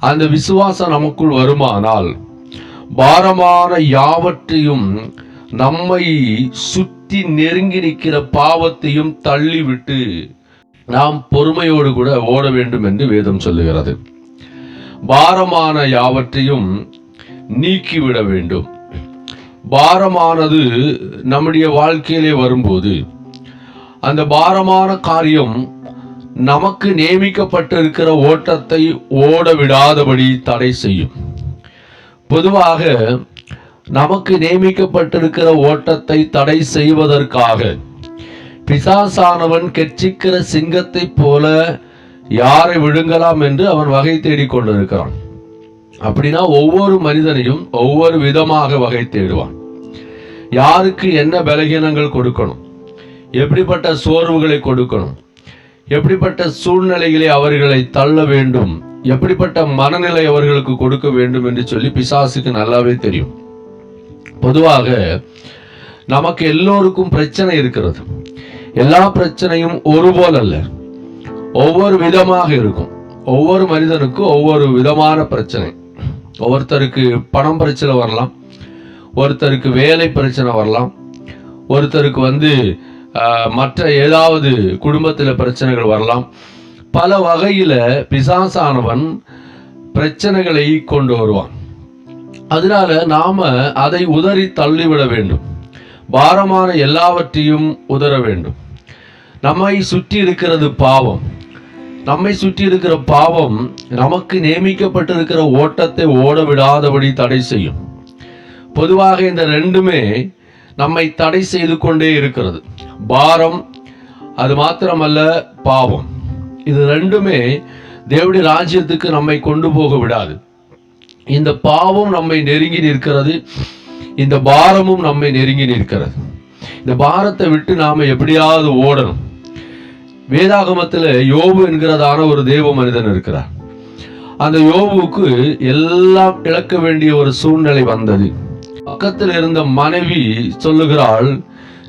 அந்த விசுவாசம் நமக்குள் வருமானால் பாரமான யாவற்றையும் நம்மை சுற்றி நெருங்கி நிற்கிற பாவத்தையும் தள்ளிவிட்டு நாம் பொறுமையோடு கூட ஓட வேண்டும் என்று வேதம் சொல்லுகிறது. பாரமான யாவற்றையும் நீக்கிவிட வேண்டும். பாரமானது நம்முடைய வாழ்க்கையிலே வரும்போது அந்த பாரமான காரியம் நமக்கு நியமிக்கப்பட்டிருக்கிற ஓட்டத்தை ஓட விடாதபடி தடை செய்யும். பொதுவாக நமக்கு நியமிக்கப்பட்டிருக்கிற ஓட்டத்தை தடை செய்வதற்காக பிசாசானவன் கெச்சிக்கிற சிங்கத்தைப் போல யாரை விழுங்கலாம் என்று அவன் வகை தேடிக் கொண்டிருக்கிறான். அப்படின்னா ஒவ்வொரு மனிதனையும் ஒவ்வொரு விதமாக வகை தேடுவான். யாருக்கு என்ன பலகீனங்கள் கொடுக்கணும்? எப்படிப்பட்ட சோர்வுகளை கொடுக்கணும்? எப்படிப்பட்ட சூழ்நிலைகளை அவர்களை தள்ள வேண்டும்? எப்படிப்பட்ட மனநிலை அவர்களுக்கு கொடுக்க வேண்டும் என்று சொல்லி பிசாசுக்கு நல்லாவே தெரியும். பொதுவாக நமக்கு எல்லோருக்கும் பிரச்சனை இருக்கிறது. எல்லா பிரச்சனையும் ஒருபோல் அல்ல ஒவ்வொரு விதமாக இருக்கும். ஒவ்வொரு மனிதனுக்கும் ஒவ்வொரு விதமான பிரச்சனை. ஒவ்வொருத்தருக்கு பணம் பிரச்சனை வரலாம். ஒருத்தருக்கு வேலை பிரச்சனை வரலாம். ஒருத்தருக்கு வந்து மற்ற ஏதாவது குடும்பத்தில் பிரச்சனைகள் வரலாம். பல வகையில் பிசாசானவன் பிரச்சனைகளை கொண்டு வருவான். அதனால நாம அதை உதறி தள்ளிவிட வேண்டும். பாரமான எல்லாவற்றையும் உதற வேண்டும். நம்மை சுற்றி இருக்கிறது பாவம். நம்மை சுற்றி இருக்கிற பாவம் நமக்கு நியமிக்கப்பட்டிருக்கிற ஓட்டத்தை ஓட விடாதபடி தடை செய்யும். பொதுவாக இந்த ரெண்டுமே நம்மை தடை செய்து கொண்டே இருக்கிறது. பாரம் அது மாத்திரமல்ல பாவம். இது ரெண்டுமே தேவடைய ராஜ்யத்துக்கு நம்மை கொண்டு போக விடாது. இந்த பாவம் நம்மை நெருங்கி நிற்கிறது. இந்த பாரமும் நம்மை நெருங்கி நிற்கிறது. இந்த பாரத்தை விட்டு நாம் எப்படியாவது ஓடணும். வேதாகமத்தில் யோபு என்கிறதான ஒரு தேவ மனிதன் இருக்கிறார். அந்த யோபுவுக்கு எல்லாம் இழக்க வேண்டிய ஒரு சூழ்நிலை வந்தது. பக்கத்தில் இருந்த மனைவி சொல்லுகிறாள்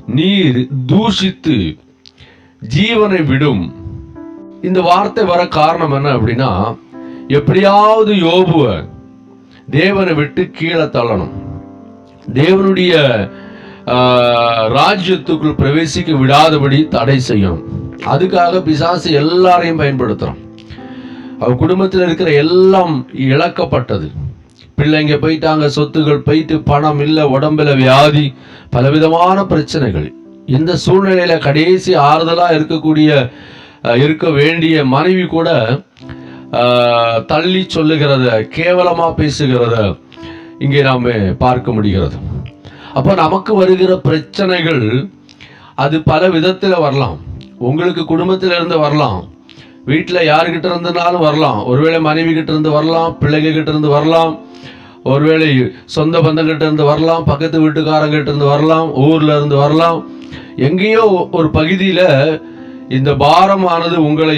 நீர் தூஷித்து ஜீவனை விடும். இந்த வார்த்தை வர காரணம் என்ன அப்படின்னா எப்படியாவது யோபுவ தேவனை விட்டு கீழே தள்ளணும். தேவனுடைய ஆஹ், ராஜ்யத்துக்குள் பிரவேசிக்க விடாதபடி தடை செய்யணும். அதுக்காக பிசாசு எல்லாரையும் பயன்படுத்துறோம் அவ குடும்பத்தில் இருக்கிற எல்லாம் இழக்கப்பட்டது. பிள்ளைங்க போயிட்டாங்க சொத்துகள் போயிட்டு பணம் இல்லை உடம்புல வியாதி பலவிதமான பிரச்சனைகள். இந்த சூழ்நிலையில கடைசி ஆறுதலாக இருக்கக்கூடிய இருக்க வேண்டிய மனைவி கூட தள்ளி சொல்லுகிறத கேவலமாக பேசுகிறத இங்கே நாம பார்க்க முடிகிறது. அப்போ நமக்கு வருகிற பிரச்சனைகள் அது பல விதத்தில் வரலாம். உங்களுக்கு குடும்பத்தில் இருந்து வரலாம். வீட்டில் யாருக்கிட்ட இருந்தனாலும் வரலாம். ஒருவேளை மனைவி கிட்ட இருந்து வரலாம் பிள்ளைங்க கிட்ட இருந்து வரலாம். ஒருவேளை சொந்த பந்தங்கிட்ட இருந்து வரலாம் பக்கத்து வீட்டுக்காரங்கிட்ட இருந்து வரலாம் ஊர்ல இருந்து வரலாம். எங்கேயோ ஒரு பகுதியில் இந்த பாரமானது உங்களை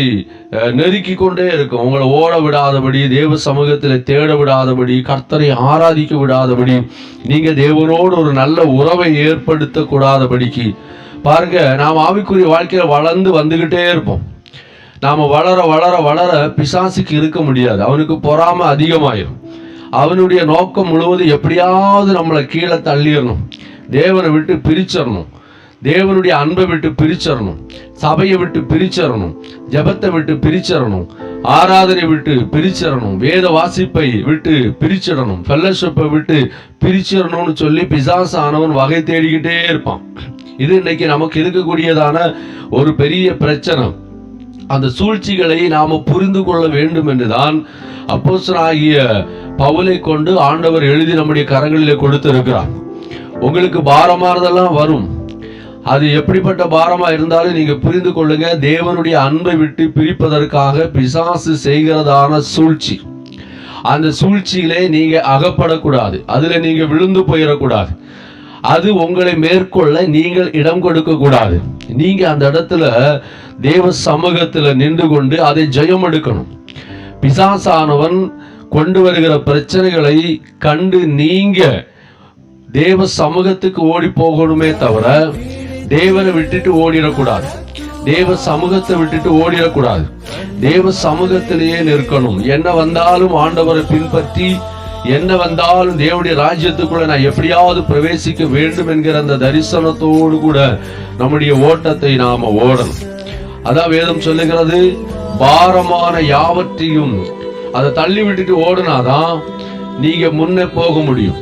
நெருக்கி கொண்டே இருக்கும். உங்களை ஓட விடாதபடி தேவ சமூகத்தில் தேட விடாதபடி கர்த்தரை ஆராதிக்க விடாதபடி நீங்கள் தேவனோடு ஒரு நல்ல உறவை ஏற்படுத்த கூடாதபடிக்கு பாருங்க நாம் ஆவிக்குரிய வாழ்க்கையில் வளர்ந்து வந்துக்கிட்டே இருப்போம். நாம் வளர வளர வளர பிசாசுக்கு இருக்க முடியாது. அவனுக்கு பொறாமல் அதிகமாயிரும். அவனுடைய நோக்கம் முழுவதும் எப்படியாவது நம்மளை கீழே தள்ளிடணும். தேவனை விட்டு பிரிச்சிடணும். தேவனுடைய அன்பை விட்டு பிரிச்சிடணும். சபையை விட்டு பிரிச்சிடணும். ஜெபத்தை விட்டு பிரிச்சிடணும். ஆராதனை விட்டு பிரிச்சிடணும். வேத வாசிப்பை விட்டு பிரிச்சிடணும். ஃபெல்லோஷிப்பை விட்டு பிரிச்சிடணும்னு சொல்லி பிசாசு ஆனவன் வகை தேடிக்கிட்டே இருப்பான். இது இன்னைக்கு நமக்கு இருக்கக்கூடியதான ஒரு பெரிய பிரச்சனை. அந்த சூழ்ச்சிகளை நாம புரிந்து கொள்ள வேண்டும் என்றுதான் அப்போசராகிய பவுலை கொண்டு ஆண்டவர் எழுதி நம்முடைய கரங்களிலே கொடுத்திருக்கிறார். உங்களுக்கு பாரமானதெல்லாம் வரும். அது எப்படிப்பட்ட பாரமா இருந்தாலும் நீங்க புரிந்து கொள்ளுங்க தேவனுடைய அன்பை விட்டு பிரிப்பதற்காக பிசாசு செய்கிறதான சூழ்ச்சி. அந்த சூழ்ச்சியிலே நீங்க அகப்படக்கூடாது அதுல நீங்க விழுந்து போயிடக்கூடாது. அது உங்களை மேற்கொள்ள நீங்கள் இடம் கொடுக்க கூடாது நீங்க அந்த இடத்துல தேவ சமூகத்துல நின்று கொண்டு அதை ஜெயம் எடுக்கணும் பிசாசானவன் கொண்டு வருகிற பிரச்சனைகளை கண்டு நீங்க தேவ சமூகத்துக்கு ஓடி போகணுமே தவிர தேவனை விட்டுட்டு ஓடிடக்கூடாது. தேவ சமூகத்தை விட்டுட்டு ஓடிடக்கூடாது. தேவ சமூகத்திலேயே நிற்கணும். என்ன வந்தாலும் ஆண்டவரை பின்பற்றி என்ன வந்தாலும் தேவனுடைய ராஜ்யத்துக்குள்ள நான் எப்படியாவது பிரவேசிக்க வேண்டும் என்கிற அந்த தரிசனத்தோடு கூட நம்முடைய ஓட்டத்தை நாம ஓடணும். அதான் வேதம் சொல்லுகிறது பாரமான யாவற்றையும் அதை தள்ளி விட்டுட்டு ஓடுனாதான் நீங்க முன்னே போக முடியும்.